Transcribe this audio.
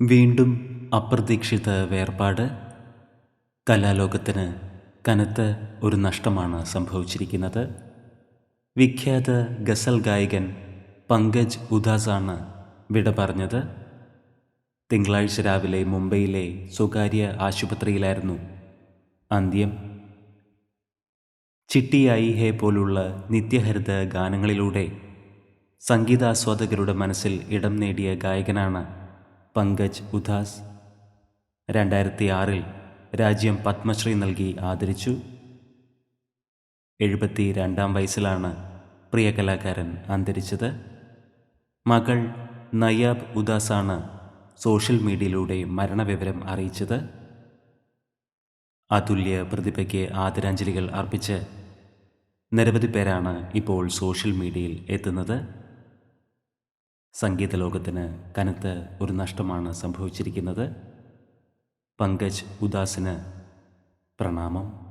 വീണ്ടും അപ്രതീക്ഷിത വേർപാട്. കലാലോകത്തിന് കനത്ത ഒരു നഷ്ടമാണ് സംഭവിച്ചിരിക്കുന്നത്. വിഖ്യാത ഗസൽ ഗായകൻ പങ്കജ് ഉദാസാണ് വിട പറഞ്ഞത്. തിങ്കളാഴ്ച രാവിലെ മുംബൈയിലെ സ്വകാര്യ ആശുപത്രിയിലായിരുന്നു അന്ത്യം. ചിട്ടിയായി ഹേ പോലുള്ള നിത്യഹരിത ഗാനങ്ങളിലൂടെ സംഗീതാസ്വാദകരുടെ മനസ്സിൽ ഇടം നേടിയ ഗായകനാണ് പങ്കജ് ഉദാസ്. രണ്ടായിരത്തി ആറിൽ രാജ്യം പത്മശ്രീ നൽകി ആദരിച്ചു. എഴുപത്തി രണ്ടാം വയസ്സിലാണ് പ്രിയ കലാകാരൻ അന്തരിച്ചത്. മകൾ നയാബ് ഉദാസാണ് സോഷ്യൽ മീഡിയയിലൂടെ മരണവിവരം അറിയിച്ചത്. അതുല്യ പ്രതിഭയ്ക്ക് ആദരാഞ്ജലികൾ അർപ്പിച്ച് നിരവധി പേരാണ് ഇപ്പോൾ സോഷ്യൽ മീഡിയയിൽ എത്തുന്നത്. സംഗീത ലോകത്തിന് കനത്ത ഒരു നഷ്ടമാണ് സംഭവിച്ചിരിക്കുന്നത്. പങ്കജ് ഉദാസിന് പ്രണാമം.